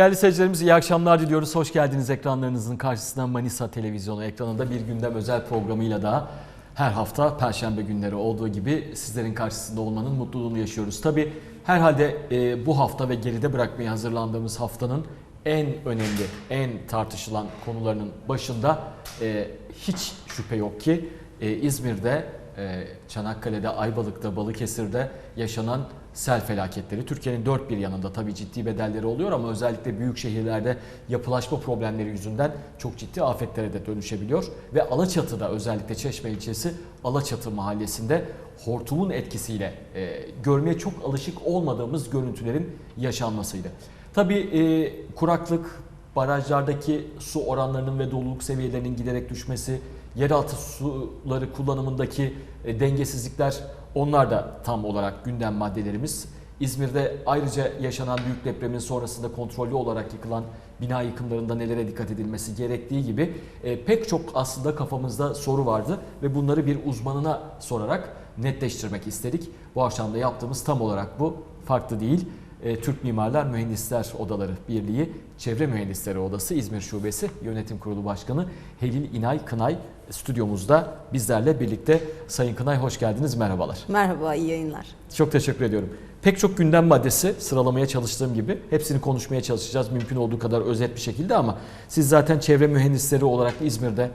Değerli seyircilerimiz iyi akşamlar diliyoruz. Hoş geldiniz ekranlarınızın karşısına Manisa Televizyonu ekranında bir gündem özel programıyla daha her hafta perşembe günleri olduğu gibi sizlerin karşısında olmanın mutluluğunu yaşıyoruz. Tabi herhalde e, bu hafta ve geride bırakmaya hazırlandığımız haftanın en önemli, en tartışılan konularının başında e, hiç şüphe yok ki e, İzmir'de, e, Çanakkale'de, Ayvalık'ta, Balıkesir'de yaşanan sel felaketleri. Türkiye'nin dört bir yanında tabii ciddi bedelleri oluyor ama özellikle büyük şehirlerde yapılaşma problemleri yüzünden çok ciddi afetlere de dönüşebiliyor. Ve Alaçatı'da özellikle Çeşme ilçesi Alaçatı mahallesinde hortumun etkisiyle e, görmeye çok alışık olmadığımız görüntülerin yaşanmasıydı. Tabii e, kuraklık, barajlardaki su oranlarının ve doluluk seviyelerinin giderek düşmesi, yeraltı suları kullanımındaki e, dengesizlikler onlar da tam olarak gündem maddelerimiz. İzmir'de ayrıca yaşanan büyük depremin sonrasında kontrollü olarak yıkılan bina yıkımlarında nelere dikkat edilmesi gerektiği gibi e, pek çok aslında kafamızda soru vardı ve bunları bir uzmanına sorarak netleştirmek istedik. Bu akşam da yaptığımız tam olarak bu. Farklı değil. E, Türk Mimarlar Mühendisler Odaları Birliği Çevre Mühendisleri Odası İzmir Şubesi Yönetim Kurulu Başkanı Helil İnay Kınay stüdyomuzda bizlerle birlikte. Sayın Kınay hoş geldiniz, merhabalar. Merhaba, iyi yayınlar. Çok teşekkür ediyorum. Pek çok gündem maddesi sıralamaya çalıştığım gibi hepsini konuşmaya çalışacağız mümkün olduğu kadar özet bir şekilde ama siz zaten çevre mühendisleri olarak İzmir'de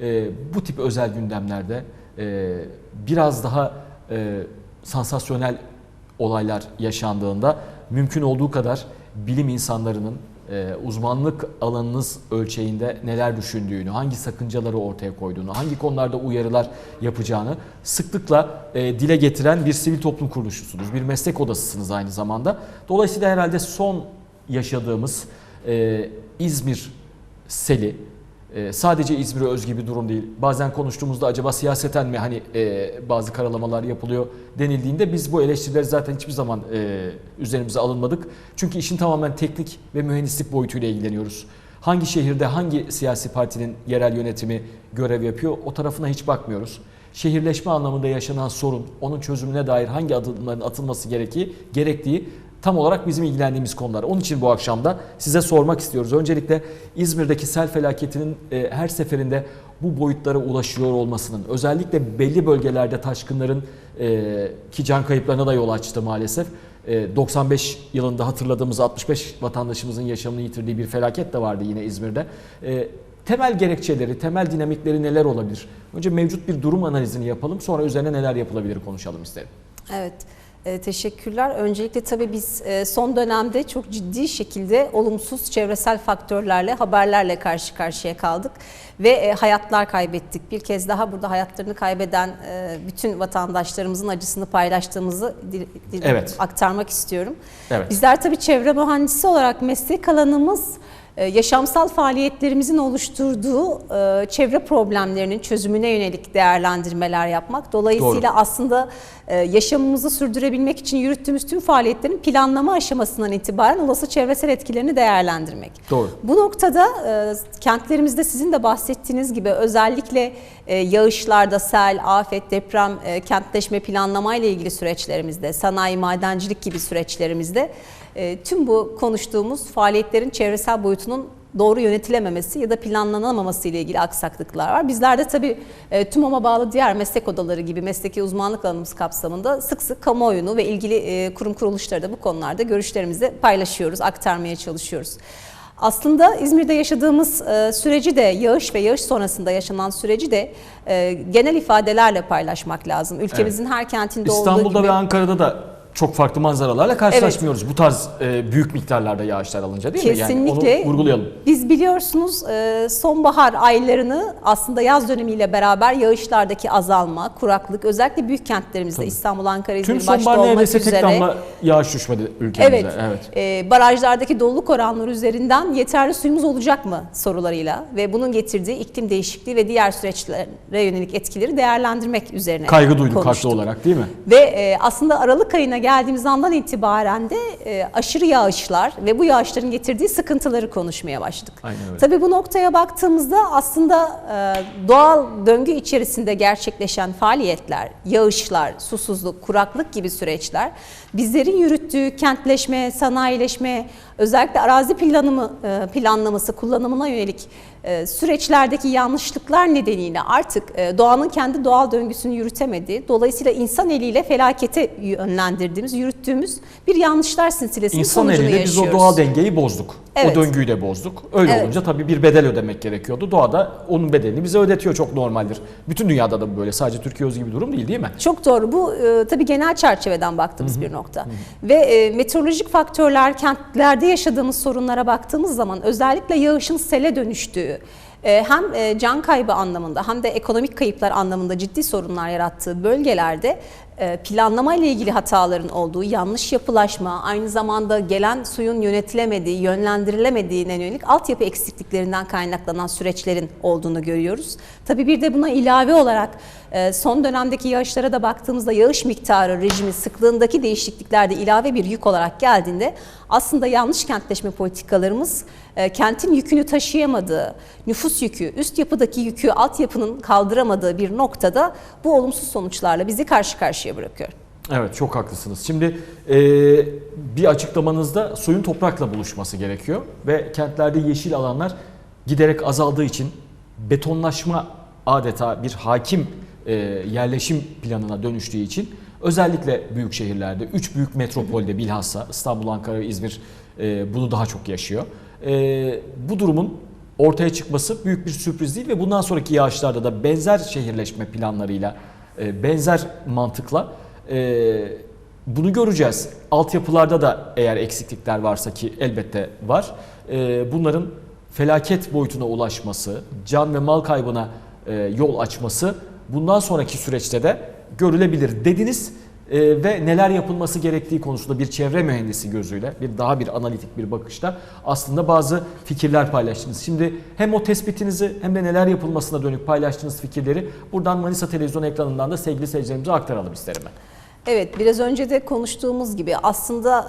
e, bu tip özel gündemlerde e, biraz daha e, sansasyonel olaylar yaşandığında mümkün olduğu kadar bilim insanlarının e, uzmanlık alanınız ölçeğinde neler düşündüğünü, hangi sakıncaları ortaya koyduğunu, hangi konularda uyarılar yapacağını sıklıkla e, dile getiren bir sivil toplum kuruluşusunuz. Bir meslek odasısınız aynı zamanda. Dolayısıyla herhalde son yaşadığımız e, İzmir seli e, sadece İzmir'e özgü bir durum değil. Bazen konuştuğumuzda acaba siyaseten mi hani e, bazı karalamalar yapılıyor denildiğinde biz bu eleştirileri zaten hiçbir zaman e, üzerimize alınmadık. Çünkü işin tamamen teknik ve mühendislik boyutuyla ilgileniyoruz. Hangi şehirde hangi siyasi partinin yerel yönetimi görev yapıyor o tarafına hiç bakmıyoruz. Şehirleşme anlamında yaşanan sorun, onun çözümüne dair hangi adımların atılması gerektiği, gerektiği tam olarak bizim ilgilendiğimiz konular. Onun için bu akşam da size sormak istiyoruz. Öncelikle İzmir'deki sel felaketinin e, her seferinde bu boyutlara ulaşıyor olmasının, özellikle belli bölgelerde taşkınların e, ki can kayıplarına da yol açtı maalesef. E, 95 yılında hatırladığımız 65 vatandaşımızın yaşamını yitirdiği bir felaket de vardı yine İzmir'de. E, temel gerekçeleri, temel dinamikleri neler olabilir? Önce mevcut bir durum analizini yapalım, sonra üzerine neler yapılabilir konuşalım isterim. Evet, e, teşekkürler. Öncelikle tabii biz e, son dönemde çok ciddi şekilde olumsuz çevresel faktörlerle, haberlerle karşı karşıya kaldık ve e, hayatlar kaybettik. Bir kez daha burada hayatlarını kaybeden e, bütün vatandaşlarımızın acısını paylaştığımızı Evet. aktarmak istiyorum. Evet. Bizler tabii çevre mühendisi olarak meslek alanımız e, yaşamsal faaliyetlerimizin oluşturduğu e, çevre problemlerinin çözümüne yönelik değerlendirmeler yapmak. Dolayısıyla Doğru. aslında e, yaşamımızı sürdürebilmek için yürüttüğümüz tüm faaliyetlerin planlama aşamasından itibaren olası çevresel etkilerini değerlendirmek. Doğru. Bu noktada e, kentlerimizde sizin de bahsettiğiniz gibi özellikle yağışlarda sel, afet, deprem, kentleşme planlama ile ilgili süreçlerimizde, sanayi, madencilik gibi süreçlerimizde tüm bu konuştuğumuz faaliyetlerin çevresel boyutunun doğru yönetilememesi ya da planlanamaması ile ilgili aksaklıklar var. Bizler de tabii e, TÜMOM'a bağlı diğer meslek odaları gibi mesleki uzmanlık alanımız kapsamında sık sık kamuoyunu ve ilgili e, kurum kuruluşları da bu konularda görüşlerimizi paylaşıyoruz, aktarmaya çalışıyoruz. Aslında İzmir'de yaşadığımız e, süreci de yağış ve yağış sonrasında yaşanan süreci de e, genel ifadelerle paylaşmak lazım. Ülkemizin her kentinde olduğu İstanbul'da gibi. ve Ankara'da da çok farklı manzaralarla karşılaşmıyoruz. Bu tarz e, büyük miktarlarda yağışlar alınca değil mi? Kesinlikle. Yani onu vurgulayalım. Biz biliyorsunuz e, sonbahar aylarını aslında yaz dönemiyle beraber yağışlardaki azalma, kuraklık özellikle büyük kentlerimizde İstanbul, Ankara, Tüm İzmir başta sonbahar olmak neredeyse tek üzere. damla yağış düşmedi ülkemizde. Evet, e, barajlardaki doluluk oranları üzerinden yeterli suyumuz olacak mı sorularıyla ve bunun getirdiği iklim değişikliği ve diğer süreçlere yönelik etkileri değerlendirmek üzerine Kaygı duyduk haklı konuştuk. olarak değil mi? Ve e, aslında Aralık ayına geldiğimiz andan itibaren de e, aşırı yağışlar ve bu yağışların getirdiği sıkıntıları konuşmaya başladık. Aynen öyle. Tabii bu noktaya baktığımızda aslında e, doğal döngü içerisinde gerçekleşen faaliyetler, yağışlar, susuzluk, kuraklık gibi süreçler bizlerin yürüttüğü kentleşme, sanayileşme, özellikle arazi planımı e, planlaması, kullanımına yönelik e, süreçlerdeki yanlışlıklar nedeniyle artık e, doğanın kendi doğal döngüsünü yürütemediği, dolayısıyla insan eliyle felakete yönlendirdiğimiz, yürüttüğümüz bir yanlışlar silsilesinin İnsan sonucunu eliyle yaşıyoruz. biz o doğal dengeyi bozduk. Evet. O döngüyü de bozduk. Öyle Evet. olunca tabii bir bedel ödemek gerekiyordu. Doğada onun bedelini bize ödetiyor çok normaldir. Bütün dünyada da böyle. Sadece Türkiye özgü bir durum değil değil mi? Çok doğru. Bu e, tabii genel çerçeveden baktığımız bir nokta. Ve e, meteorolojik faktörler, kentlerde yaşadığımız sorunlara baktığımız zaman özellikle yağışın sele dönüştüğü, e, hem e, can kaybı anlamında hem de ekonomik kayıplar anlamında ciddi sorunlar yarattığı bölgelerde planlama ile ilgili hataların olduğu, yanlış yapılaşma, aynı zamanda gelen suyun yönetilemediği, yönlendirilemediğine yönelik altyapı eksikliklerinden kaynaklanan süreçlerin olduğunu görüyoruz. Tabii bir de buna ilave olarak e, son dönemdeki yağışlara da baktığımızda yağış miktarı, rejimi, sıklığındaki değişiklikler de ilave bir yük olarak geldiğinde aslında yanlış kentleşme politikalarımız e, kentin yükünü taşıyamadığı, nüfus yükü, üst yapıdaki yükü altyapının kaldıramadığı bir noktada bu olumsuz sonuçlarla bizi karşı karşıya bırakıyor. Evet çok haklısınız. Şimdi e, bir açıklamanızda suyun toprakla buluşması gerekiyor ve kentlerde yeşil alanlar giderek azaldığı için betonlaşma adeta bir hakim e, yerleşim planına dönüştüğü için özellikle büyük şehirlerde, üç büyük metropolde bilhassa İstanbul, Ankara ve İzmir e, bunu daha çok yaşıyor. E, bu durumun ortaya çıkması büyük bir sürpriz değil ve bundan sonraki yağışlarda da benzer şehirleşme planlarıyla, e, benzer mantıkla ee, bunu göreceğiz. Altyapılarda da eğer eksiklikler varsa ki elbette var. ee, bunların felaket boyutuna ulaşması, can ve mal kaybına e, yol açması bundan sonraki süreçte de görülebilir dediniz. Ee, ve neler yapılması gerektiği konusunda bir çevre mühendisi gözüyle, bir daha bir analitik bir bakışta aslında bazı fikirler paylaştınız. Şimdi hem o tespitinizi hem de neler yapılmasına dönük paylaştığınız fikirleri buradan Manisa Televizyon ekranından da sevgili seyircilerimize aktaralım isterim ben. Evet, biraz önce de konuştuğumuz gibi aslında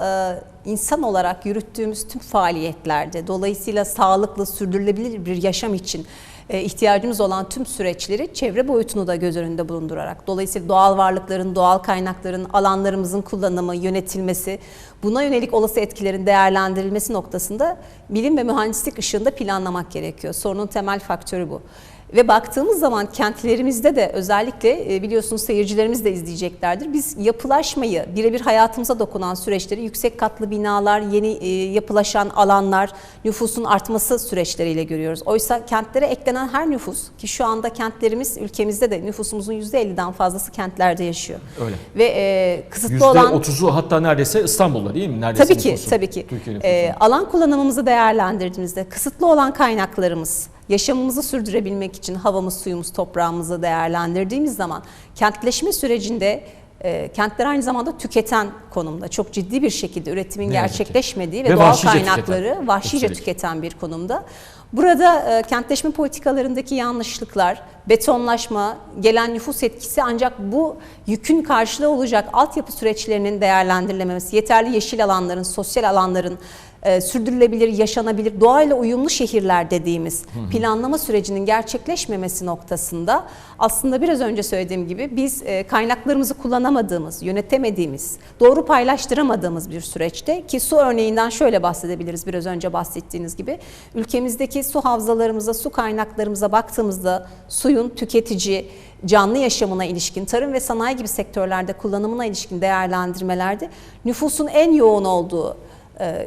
e, insan olarak yürüttüğümüz tüm faaliyetlerde dolayısıyla sağlıklı, sürdürülebilir bir yaşam için e, ihtiyacımız olan tüm süreçleri çevre boyutunu da göz önünde bulundurarak dolayısıyla doğal varlıkların, doğal kaynakların, alanlarımızın kullanımı, yönetilmesi, buna yönelik olası etkilerin değerlendirilmesi noktasında bilim ve mühendislik ışığında planlamak gerekiyor. Sorunun temel faktörü bu. Ve baktığımız zaman kentlerimizde de özellikle e, biliyorsunuz seyircilerimiz de izleyeceklerdir. Biz yapılaşmayı, birebir hayatımıza dokunan süreçleri yüksek katlı binalar, yeni e, yapılaşan alanlar, nüfusun artması süreçleriyle görüyoruz. Oysa kentlere eklenen her nüfus ki şu anda kentlerimiz ülkemizde de nüfusumuzun %50'den fazlası kentlerde yaşıyor. Öyle. Ve e, kısıtlı olan %30'u hatta neredeyse İstanbul'da değil mi? Neredeyse Tabii ki, nüfusu. tabii ki. Ee, alan kullanımımızı değerlendirdiğimizde kısıtlı olan kaynaklarımız, yaşamımızı sürdürebilmek için havamız, suyumuz, toprağımızı değerlendirdiğimiz zaman kentleşme sürecinde e, kentler aynı zamanda tüketen konumda. Çok ciddi bir şekilde üretimin Ne gerçekleşmediği ve, Ve doğal vahşice kaynakları tüketen. vahşice Üstelik. tüketen bir konumda. Burada e, kentleşme politikalarındaki yanlışlıklar, betonlaşma, gelen nüfus etkisi ancak bu yükün karşılığı olacak altyapı süreçlerinin değerlendirilememesi, yeterli yeşil alanların, sosyal alanların e, sürdürülebilir, yaşanabilir, doğayla uyumlu şehirler dediğimiz planlama sürecinin gerçekleşmemesi noktasında aslında biraz önce söylediğim gibi biz e, kaynaklarımızı kullanamadığımız, yönetemediğimiz, doğru paylaştıramadığımız bir süreçte ki su örneğinden şöyle bahsedebiliriz biraz önce bahsettiğiniz gibi. Ülkemizdeki su havzalarımıza, su kaynaklarımıza baktığımızda suyun tüketici, canlı yaşamına ilişkin, tarım ve sanayi gibi sektörlerde kullanımına ilişkin değerlendirmelerde nüfusun en yoğun olduğu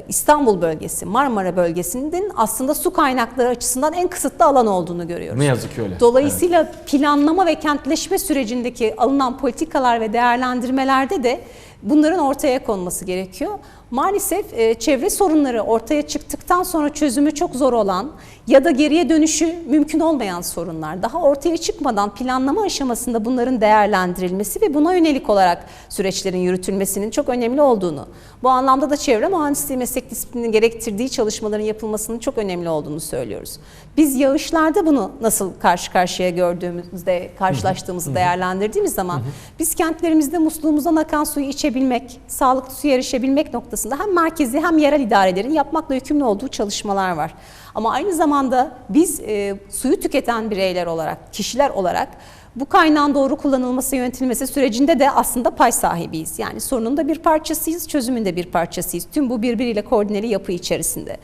İstanbul bölgesi, Marmara bölgesinin aslında su kaynakları açısından en kısıtlı alan olduğunu görüyoruz. Ne yazık ki öyle. Dolayısıyla planlama ve kentleşme sürecindeki alınan politikalar ve değerlendirmelerde de bunların ortaya konması gerekiyor. Maalesef e, çevre sorunları ortaya çıktıktan sonra çözümü çok zor olan ya da geriye dönüşü mümkün olmayan sorunlar. Daha ortaya çıkmadan planlama aşamasında bunların değerlendirilmesi ve buna yönelik olarak süreçlerin yürütülmesinin çok önemli olduğunu, bu anlamda da çevre mühendisliği meslek disiplininin gerektirdiği çalışmaların yapılmasının çok önemli olduğunu söylüyoruz. Biz yağışlarda bunu nasıl karşı karşıya gördüğümüzde, karşılaştığımızı değerlendirdiğimiz zaman biz kentlerimizde musluğumuzdan akan suyu erişebilmek, sağlıklı suya erişebilmek noktasında hem merkezi hem yerel idarelerin yapmakla yükümlü olduğu çalışmalar var. Ama aynı zamanda biz e, suyu tüketen bireyler olarak, kişiler olarak bu kaynağın doğru kullanılması, yönetilmesi sürecinde de aslında pay sahibiyiz. Yani sorunun da bir parçasıyız, çözümün de bir parçasıyız. Tüm bu birbiriyle koordineli yapı içerisinde.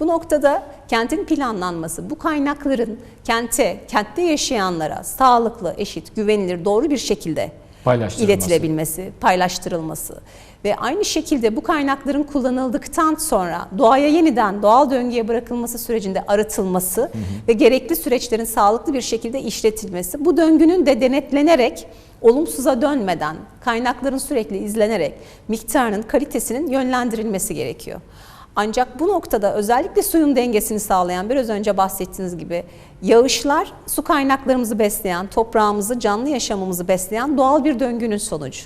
Bu noktada kentin planlanması, bu kaynakların kente, kentte yaşayanlara sağlıklı, eşit, güvenilir, doğru bir şekilde Paylaştırılması. iletilebilmesi, paylaştırılması ve aynı şekilde bu kaynakların kullanıldıktan sonra doğaya yeniden doğal döngüye bırakılması sürecinde arıtılması ve gerekli süreçlerin sağlıklı bir şekilde işletilmesi, bu döngünün de denetlenerek olumsuza dönmeden, kaynakların sürekli izlenerek miktarının, kalitesinin yönlendirilmesi gerekiyor. Ancak bu noktada özellikle suyun dengesini sağlayan biraz önce bahsettiğiniz gibi yağışlar su kaynaklarımızı besleyen, toprağımızı, canlı yaşamımızı besleyen doğal bir döngünün sonucu.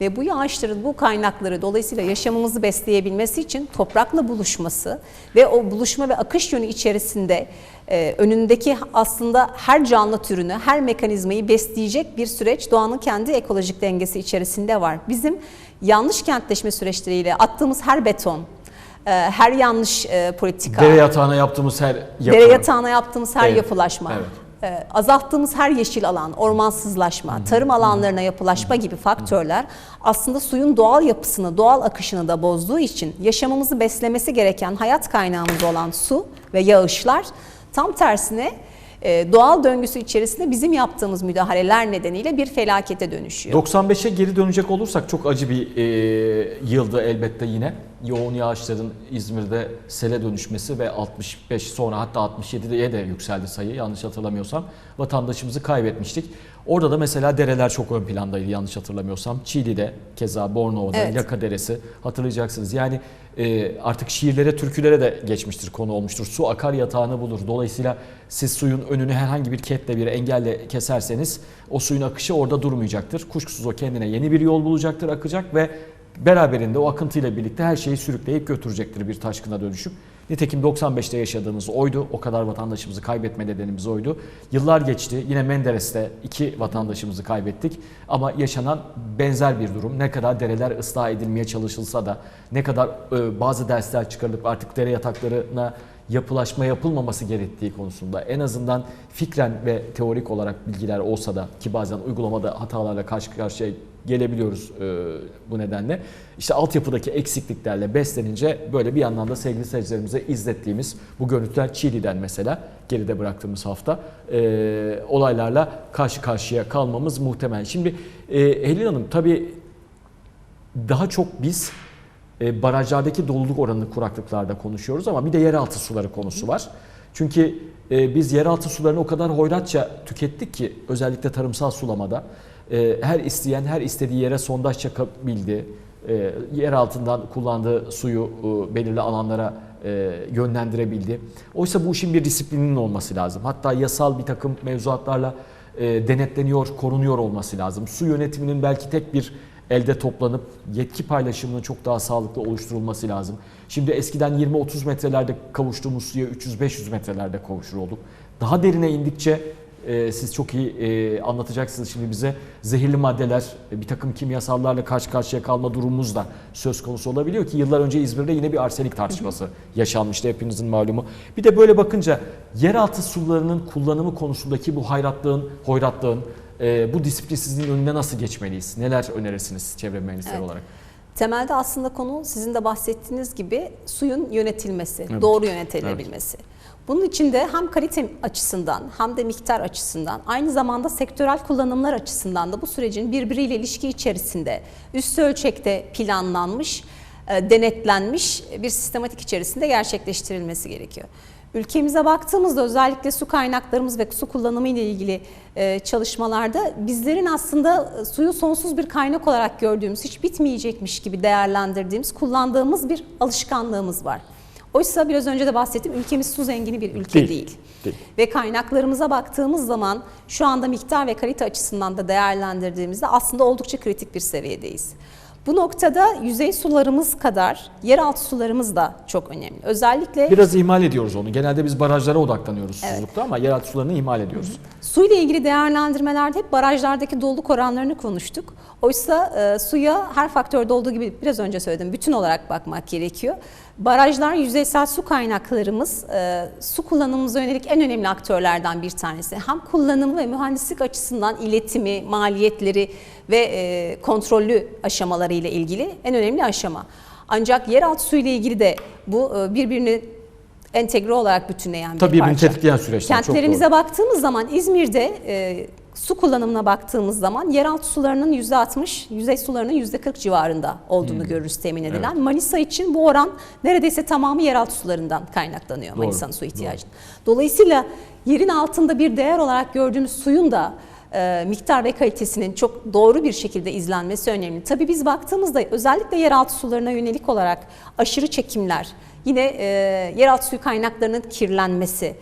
Ve bu yağışların bu kaynakları dolayısıyla yaşamımızı besleyebilmesi için toprakla buluşması ve o buluşma ve akış yönü içerisinde e, önündeki aslında her canlı türünü, her mekanizmayı besleyecek bir süreç doğanın kendi ekolojik dengesi içerisinde var. Bizim yanlış kentleşme süreçleriyle attığımız her beton, her yanlış e, politika, Dere yatağına yaptığımız her yapı. dere yatağına yaptığımız her Evet, yapılaşma, evet. e, azalttığımız her yeşil alan, ormansızlaşma, tarım alanlarına yapılaşma gibi faktörler aslında suyun doğal yapısını, doğal akışını da bozduğu için yaşamımızı beslemesi gereken hayat kaynağımız olan su ve yağışlar tam tersine e, doğal döngüsü içerisinde bizim yaptığımız müdahaleler nedeniyle bir felakete dönüşüyor. 95'e geri dönecek olursak çok acı bir e, yıldı elbette yine. Yoğun yağışların İzmir'de sele dönüşmesi ve 65 sonra hatta 67'ye de yükseldi sayı yanlış hatırlamıyorsam. Vatandaşımızı kaybetmiştik. Orada da mesela dereler çok ön plandaydı yanlış hatırlamıyorsam. Çiğli'de keza Bornova'da Evet. Yaka Deresi hatırlayacaksınız. Yani e, artık şiirlere, türkülere de geçmiştir, konu olmuştur. Su akar yatağını bulur. Dolayısıyla siz suyun önünü herhangi bir ketle bir engelle keserseniz o suyun akışı orada durmayacaktır. Kuşkusuz o kendine yeni bir yol bulacaktır, akacak ve beraberinde o akıntıyla birlikte her şeyi sürükleyip götürecektir bir taşkına dönüşüp. Nitekim 95'te yaşadığımız oydu. O kadar vatandaşımızı kaybetme nedenimiz oydu. Yıllar geçti. Yine Menderes'te iki vatandaşımızı kaybettik. Ama yaşanan benzer bir durum. Ne kadar dereler ıslah edilmeye çalışılsa da ne kadar e, bazı dersler çıkarılıp artık dere yataklarına yapılaşma yapılmaması gerektiği konusunda en azından fikren ve teorik olarak bilgiler olsa da ki bazen uygulamada hatalarla karşı karşıya gelebiliyoruz e, bu nedenle. İşte altyapıdaki eksikliklerle beslenince böyle bir yandan da sevgili seyircilerimize izlettiğimiz bu görüntüler Çiğli'den mesela geride bıraktığımız hafta e, olaylarla karşı karşıya kalmamız muhtemel. Şimdi e, Helin Hanım tabii daha çok biz e, barajlardaki doluluk oranını kuraklıklarda konuşuyoruz ama bir de yeraltı suları konusu var. Çünkü e, biz yeraltı sularını o kadar hoyratça tükettik ki özellikle tarımsal sulamada e, her isteyen her istediği yere sondaj çakabildi. E, yer altından kullandığı suyu e, belirli alanlara e, yönlendirebildi. Oysa bu işin bir disiplininin olması lazım. Hatta yasal bir takım mevzuatlarla e, denetleniyor, korunuyor olması lazım. Su yönetiminin belki tek bir elde toplanıp yetki paylaşımının çok daha sağlıklı oluşturulması lazım. Şimdi eskiden 20-30 metrelerde kavuştuğumuz suya 300-500 metrelerde kavuşur olduk. Daha derine indikçe e, siz çok iyi e, anlatacaksınız şimdi bize zehirli maddeler, e, bir takım kimyasallarla karşı karşıya kalma durumumuz da söz konusu olabiliyor ki yıllar önce İzmir'de yine bir arsenik tartışması yaşanmıştı hepinizin malumu. Bir de böyle bakınca yeraltı sularının kullanımı konusundaki bu hayratlığın, hoyratlığın, e, bu disiplinsizliğin önüne nasıl geçmeliyiz? Neler önerirsiniz çevre mühendisleri Evet. olarak? Temelde aslında konu sizin de bahsettiğiniz gibi suyun yönetilmesi, Evet. doğru yönetilebilmesi. Bunun için de hem kalite açısından hem de miktar açısından aynı zamanda sektörel kullanımlar açısından da bu sürecin birbiriyle ilişki içerisinde üst ölçekte planlanmış, e, denetlenmiş bir sistematik içerisinde gerçekleştirilmesi gerekiyor. Ülkemize baktığımızda özellikle su kaynaklarımız ve su kullanımı ile ilgili e, çalışmalarda bizlerin aslında e, suyu sonsuz bir kaynak olarak gördüğümüz, hiç bitmeyecekmiş gibi değerlendirdiğimiz, kullandığımız bir alışkanlığımız var. Oysa biraz önce de bahsettim ülkemiz su zengini bir ülke Değil, değil. değil. Ve kaynaklarımıza baktığımız zaman şu anda miktar ve kalite açısından da değerlendirdiğimizde aslında oldukça kritik bir seviyedeyiz. Bu noktada yüzey sularımız kadar yeraltı sularımız da çok önemli. Özellikle Biraz ihmal ediyoruz onu. Genelde biz barajlara odaklanıyoruz Evet. susuzlukta ama yeraltı sularını ihmal ediyoruz. Su ile ilgili değerlendirmelerde hep barajlardaki doluluk oranlarını konuştuk. Oysa e, suya her faktörde olduğu gibi biraz önce söyledim bütün olarak bakmak gerekiyor. Barajlar yüzeysel su kaynaklarımız e, su kullanımımıza yönelik en önemli aktörlerden bir tanesi. Hem kullanımı ve mühendislik açısından iletimi, maliyetleri ve e, kontrollü aşamaları ile ilgili en önemli aşama. Ancak yeraltı suyu ile ilgili de bu e, birbirini entegre olarak bütünleyen bir Tabii birbirini parça. tetikleyen süreçler Kentlerimize baktığımız zaman İzmir'de e, su kullanımına baktığımız zaman yeraltı sularının %60, yüzey sularının %40 civarında olduğunu Hmm. görürüz temin edilen. Manisa için bu oran neredeyse tamamı yeraltı sularından kaynaklanıyor Doğru, Manisa'nın su ihtiyacının. Dolayısıyla yerin altında bir değer olarak gördüğümüz suyun da miktar ve kalitesinin çok doğru bir şekilde izlenmesi önemli. Tabii biz baktığımızda özellikle yeraltı sularına yönelik olarak aşırı çekimler, yine e, yeraltı suyu kaynaklarının kirlenmesi,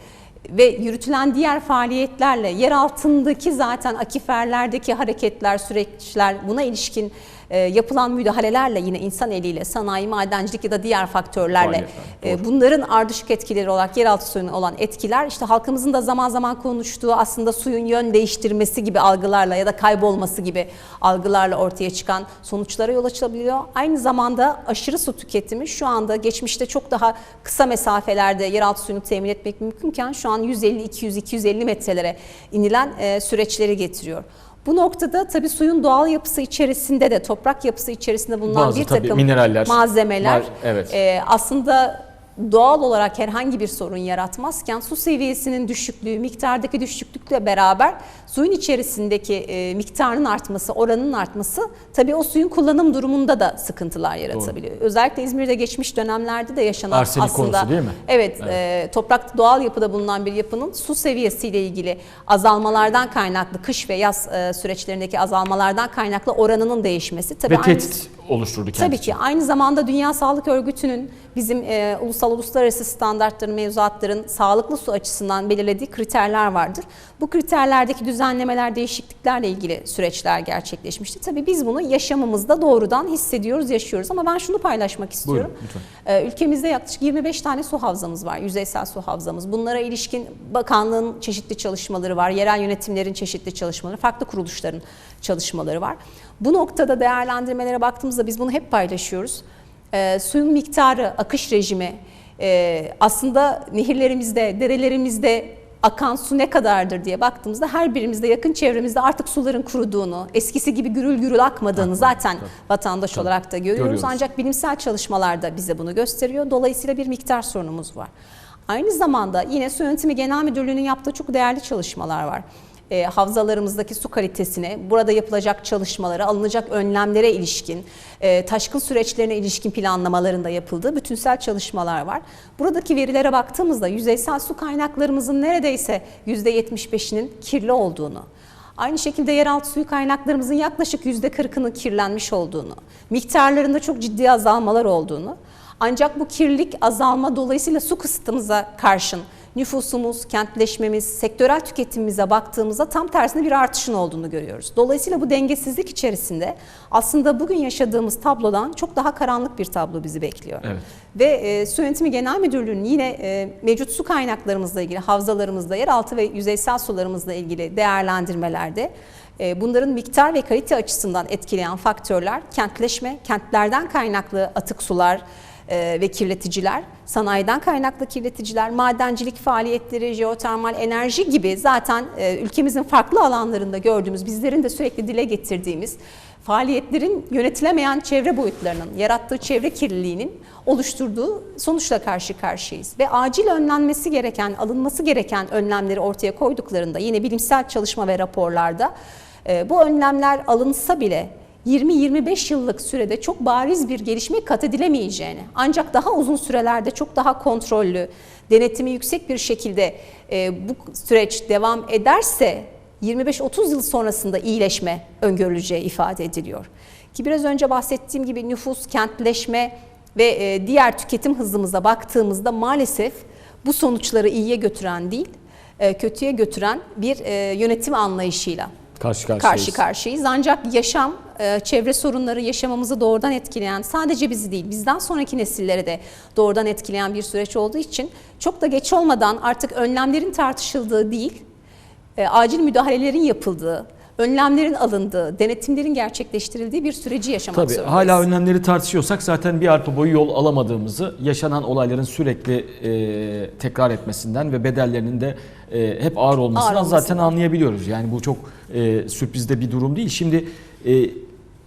ve yürütülen diğer faaliyetlerle yer altındaki zaten akiferlerdeki hareketler, süreçler buna ilişkin e, yapılan müdahalelerle yine insan eliyle sanayi, madencilik ya da diğer faktörlerle e, bunların ardışık etkileri olarak yeraltı suyuna olan etkiler işte halkımızın da zaman zaman konuştuğu aslında suyun yön değiştirmesi gibi algılarla ya da kaybolması gibi algılarla ortaya çıkan sonuçlara yol açabiliyor. Aynı zamanda aşırı su tüketimi şu anda geçmişte çok daha kısa mesafelerde yeraltı suyunu temin etmek mümkünken şu an 150, 200, 250 metrelere inilen e, süreçleri getiriyor. Bu noktada tabii suyun doğal yapısı içerisinde de toprak yapısı içerisinde bulunan Bazı bir tabii takım mineraller, malzemeler var, evet. e, aslında doğal olarak herhangi bir sorun yaratmazken su seviyesinin düşüklüğü, miktardaki düşüklükle beraber suyun içerisindeki e, miktarın artması, oranın artması tabii o suyun kullanım durumunda da sıkıntılar yaratabiliyor. Özellikle İzmir'de geçmiş dönemlerde de yaşanan Arsenik aslında konusu değil mi? Evet, e, toprak doğal yapıda bulunan bir yapının su seviyesiyle ilgili azalmalardan kaynaklı kış ve yaz e, süreçlerindeki azalmalardan kaynaklı oranının değişmesi tabii Ve aynı- tehdit oluşturdu kendisi. Tabii ki aynı zamanda Dünya Sağlık Örgütü'nün bizim e, ulusal uluslararası standartların, mevzuatların sağlıklı su açısından belirlediği kriterler vardır. Bu kriterlerdeki düzenlemeler, değişikliklerle ilgili süreçler gerçekleşmişti. Tabii biz bunu yaşamımızda doğrudan hissediyoruz, yaşıyoruz ama ben şunu paylaşmak istiyorum. Buyurun, lütfen. Ee, Ülkemizde yaklaşık 25 tane su havzamız var, yüzeysel su havzamız. Bunlara ilişkin bakanlığın çeşitli çalışmaları var, yerel yönetimlerin çeşitli çalışmaları, farklı kuruluşların çalışmaları var. Bu noktada değerlendirmelere baktığımızda biz bunu hep paylaşıyoruz. Ee, suyun miktarı, akış rejimi, e, aslında nehirlerimizde, derelerimizde akan su ne kadardır diye baktığımızda her birimizde yakın çevremizde artık suların kuruduğunu, eskisi gibi gürül gürül akmadığını zaten vatandaş olarak da görüyoruz. Görüyoruz. Ancak bilimsel çalışmalar da bize bunu gösteriyor. Dolayısıyla bir miktar sorunumuz var. Aynı zamanda yine Su Yönetimi Genel Müdürlüğü'nün yaptığı çok değerli çalışmalar var. E, havzalarımızdaki su kalitesine, burada yapılacak çalışmalara, alınacak önlemlere ilişkin, e, taşkın süreçlerine ilişkin planlamalarında yapıldığı bütünsel çalışmalar var. Buradaki verilere baktığımızda yüzeysel su kaynaklarımızın neredeyse %75'inin kirli olduğunu, Aynı şekilde yeraltı suyu kaynaklarımızın yaklaşık %40'ının kirlenmiş olduğunu, miktarlarında çok ciddi azalmalar olduğunu, ancak bu kirlilik azalma dolayısıyla su kısıtımıza karşın nüfusumuz, kentleşmemiz, sektörel tüketimimize baktığımızda tam tersine bir artışın olduğunu görüyoruz. Dolayısıyla bu dengesizlik içerisinde aslında bugün yaşadığımız tablodan çok daha karanlık bir tablo bizi bekliyor. Evet. Ve e, Su Yönetimi Genel Müdürlüğü'nün yine e, mevcut su kaynaklarımızla ilgili, havzalarımızda, yeraltı ve yüzeysel sularımızla ilgili değerlendirmelerde e, bunların miktar ve kalite açısından etkileyen faktörler kentleşme, kentlerden kaynaklı atık sular, ve kirleticiler, sanayiden kaynaklı kirleticiler, madencilik faaliyetleri, jeotermal enerji gibi zaten e, ülkemizin farklı alanlarında gördüğümüz, bizlerin de sürekli dile getirdiğimiz faaliyetlerin yönetilemeyen çevre boyutlarının, yarattığı çevre kirliliğinin oluşturduğu sonuçla karşı karşıyayız. Ve acil önlenmesi gereken, alınması gereken önlemleri ortaya koyduklarında yine bilimsel çalışma ve raporlarda e, bu önlemler alınsa bile 20-25 yıllık sürede çok bariz bir gelişme kat edilemeyeceğini ancak daha uzun sürelerde çok daha kontrollü, denetimi yüksek bir şekilde e, bu süreç devam ederse 25-30 yıl sonrasında iyileşme öngörüleceği ifade ediliyor. Ki biraz önce bahsettiğim gibi nüfus, kentleşme ve e, diğer tüketim hızımıza baktığımızda maalesef bu sonuçları iyiye götüren değil, e, kötüye götüren bir e, yönetim anlayışıyla Karşı karşıyayız. karşı karşıyayız. Ancak yaşam, e, çevre sorunları yaşamamızı doğrudan etkileyen, sadece bizi değil, bizden sonraki nesilleri de doğrudan etkileyen bir süreç olduğu için çok da geç olmadan artık önlemlerin tartışıldığı değil, e, acil müdahalelerin yapıldığı, önlemlerin alındığı, denetimlerin gerçekleştirildiği bir süreci yaşamak Tabii zorundayız. hala önlemleri tartışıyorsak zaten bir arpa boyu yol alamadığımızı yaşanan olayların sürekli e, tekrar etmesinden ve bedellerinin de e, hep ağır olmasından Ağır zaten anlayabiliyoruz. Yani bu çok e, sürprizde bir durum değil. Şimdi e,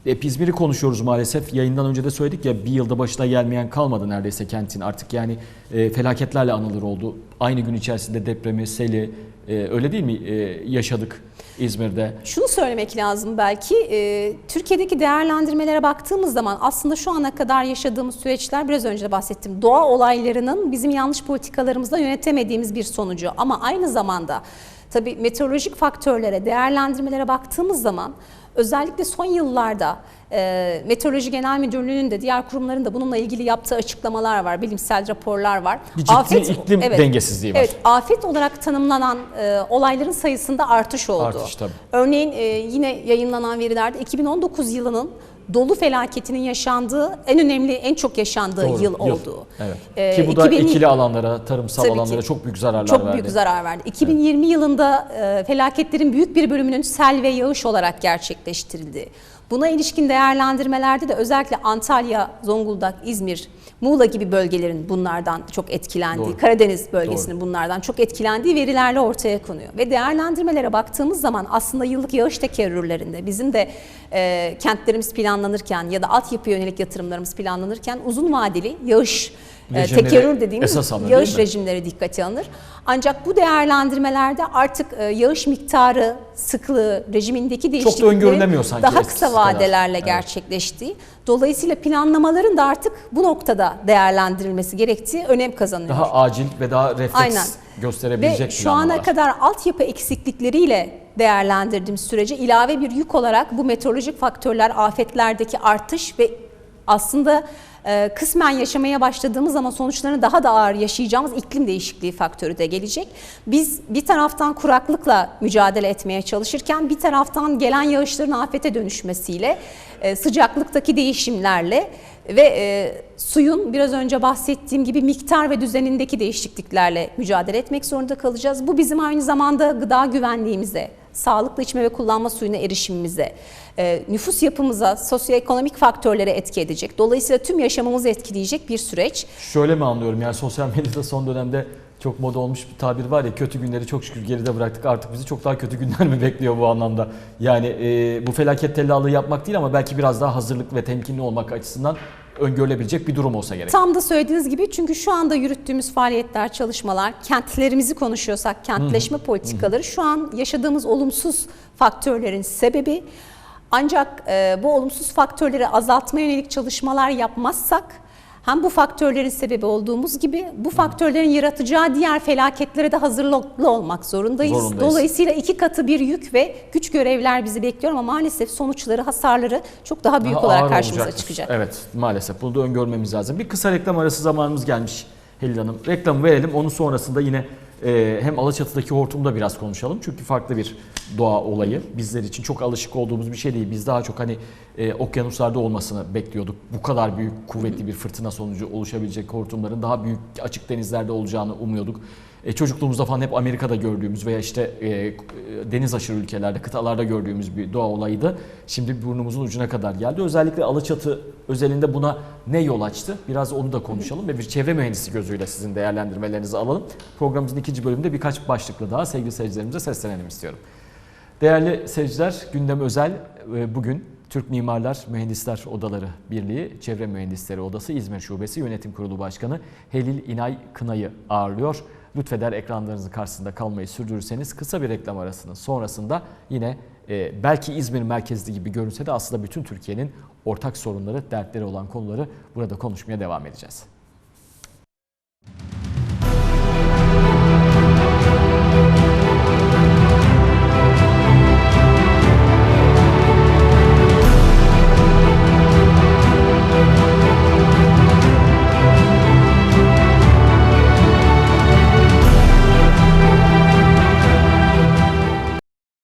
hep İzmir'i konuşuyoruz maalesef. Yayından önce de söyledik ya bir yılda başına gelmeyen kalmadı neredeyse kentin. Artık yani e, felaketlerle anılır oldu. Aynı gün içerisinde depremi, seli e, öyle değil mi e, yaşadık İzmir'de. Şunu söylemek lazım belki, e, Türkiye'deki değerlendirmelere baktığımız zaman aslında şu ana kadar yaşadığımız süreçler biraz önce de bahsettim. Doğa olaylarının bizim yanlış politikalarımızla yönetemediğimiz bir sonucu ama aynı zamanda tabii meteorolojik faktörlere, değerlendirmelere baktığımız zaman özellikle son yıllarda e, Meteoroloji Genel Müdürlüğü'nün de diğer kurumların da bununla ilgili yaptığı açıklamalar var, bilimsel raporlar var. Bir ciddi iklim dengesizliği var. Evet, afet olarak tanımlanan e, olayların sayısında artış oldu. Artış tabii. Örneğin e, yine yayınlanan verilerde 2019 yılının dolu felaketinin yaşandığı en önemli, en çok yaşandığı Doğru, yıl oldu. Evet. Ee, Ki bu da 2000 ikili alanlara, tarımsal Tabii ki. alanlara çok büyük zararlar Çok verdi. büyük zarar verdi. 2020 yılında e, felaketlerin büyük bir bölümünün sel ve yağış olarak gerçekleştirildi. Buna ilişkin değerlendirmelerde de özellikle Antalya, Zonguldak, İzmir, Muğla gibi bölgelerin bunlardan çok etkilendiği, Doğru. Karadeniz bölgesinin bunlardan çok etkilendiği verilerle ortaya konuyor. Ve değerlendirmelere baktığımız zaman aslında yıllık yağış tekerrürlerinde bizim de e, kentlerimiz planlanırken ya da altyapı yönelik yatırımlarımız planlanırken uzun vadeli yağış Rejimleri tekerrür dediğimiz esas alınır, yağış rejimleri dikkate alınır. Ancak bu değerlendirmelerde artık e, yağış miktarı, sıklığı, rejimindeki değişikliklerin daha kısa kadar. vadelerle Evet. gerçekleştiği. Dolayısıyla planlamaların da artık bu noktada değerlendirilmesi gerektiği önem kazanıyor. Daha acil ve daha refleks Aynen. gösterebilecek Ve şu ana kadar altyapı eksiklikleriyle değerlendirdiğimiz sürece ilave bir yük olarak bu meteorolojik faktörler, afetlerdeki artış ve aslında kısmen yaşamaya başladığımız ama sonuçlarını daha da ağır yaşayacağımız iklim değişikliği faktörü de gelecek. Biz bir taraftan kuraklıkla mücadele etmeye çalışırken bir taraftan gelen yağışların afete dönüşmesiyle, e, sıcaklıktaki değişimlerle ve e, suyun biraz önce bahsettiğim gibi miktar ve düzenindeki değişikliklerle mücadele etmek zorunda kalacağız. Bu bizim aynı zamanda gıda güvenliğimize, sağlıklı içme ve kullanma suyuna erişimimize, e, nüfus yapımıza, sosyoekonomik faktörlere etki edecek. Dolayısıyla tüm yaşamımızı etkileyecek bir süreç. Şöyle mi anlıyorum yani sosyal medyada son dönemde çok moda olmuş bir tabir var ya kötü günleri çok şükür geride bıraktık artık bizi çok daha kötü günler mi bekliyor bu anlamda? Yani e, bu felaket tellallığı yapmak değil ama belki biraz daha hazırlıklı ve temkinli olmak açısından öngörülebilecek bir durum olsa gerek. Tam da söylediğiniz gibi çünkü şu anda yürüttüğümüz faaliyetler, çalışmalar, kentlerimizi konuşuyorsak kentleşme politikaları şu an yaşadığımız olumsuz faktörlerin sebebi. Ancak e, bu olumsuz faktörleri azaltmaya yönelik çalışmalar yapmazsak hem bu faktörlerin sebebi olduğumuz gibi bu faktörlerin yaratacağı diğer felaketlere de hazırlıklı olmak zorundayız. Zorundayız. Dolayısıyla iki katı bir yük ve güç görevler bizi bekliyor ama maalesef sonuçları, hasarları çok daha büyük Daha olarak karşımıza olacaktır. çıkacak. Evet maalesef bunu da öngörmemiz lazım. Bir kısa reklam arası zamanımız gelmiş Helin Hanım. Reklamı verelim onun sonrasında yine e, hem Alaçatı'daki hortumda biraz konuşalım. Çünkü farklı bir doğa olayı. Bizler için çok alışık olduğumuz bir şey değil. Biz daha çok hani e, okyanuslarda olmasını bekliyorduk. Bu kadar büyük kuvvetli bir fırtına sonucu oluşabilecek hortumların daha büyük açık denizlerde olacağını umuyorduk. E, çocukluğumuzda falan hep Amerika'da gördüğümüz veya işte e, e, deniz aşırı ülkelerde, kıtalarda gördüğümüz bir doğa olayıydı. Şimdi burnumuzun ucuna kadar geldi. Özellikle Alaçatı özelinde buna ne yol açtı? Biraz onu da konuşalım ve bir çevre mühendisi gözüyle sizin değerlendirmelerinizi alalım. Programımızın ikinci bölümünde birkaç başlıkla daha sevgili seyircilerimize seslenelim istiyorum. Değerli seyirciler, gündem özel e, bugün Türk Mimarlar Mühendisler Odaları Birliği Çevre Mühendisleri Odası İzmir Şubesi Yönetim Kurulu Başkanı Helil İnay Kınay'ı ağırlıyor. Lütfeder ekranlarınızın karşısında kalmayı sürdürürseniz kısa bir reklam arasının sonrasında yine e, belki İzmir merkezli gibi görünse de aslında bütün Türkiye'nin ortak sorunları, dertleri olan konuları burada konuşmaya devam edeceğiz.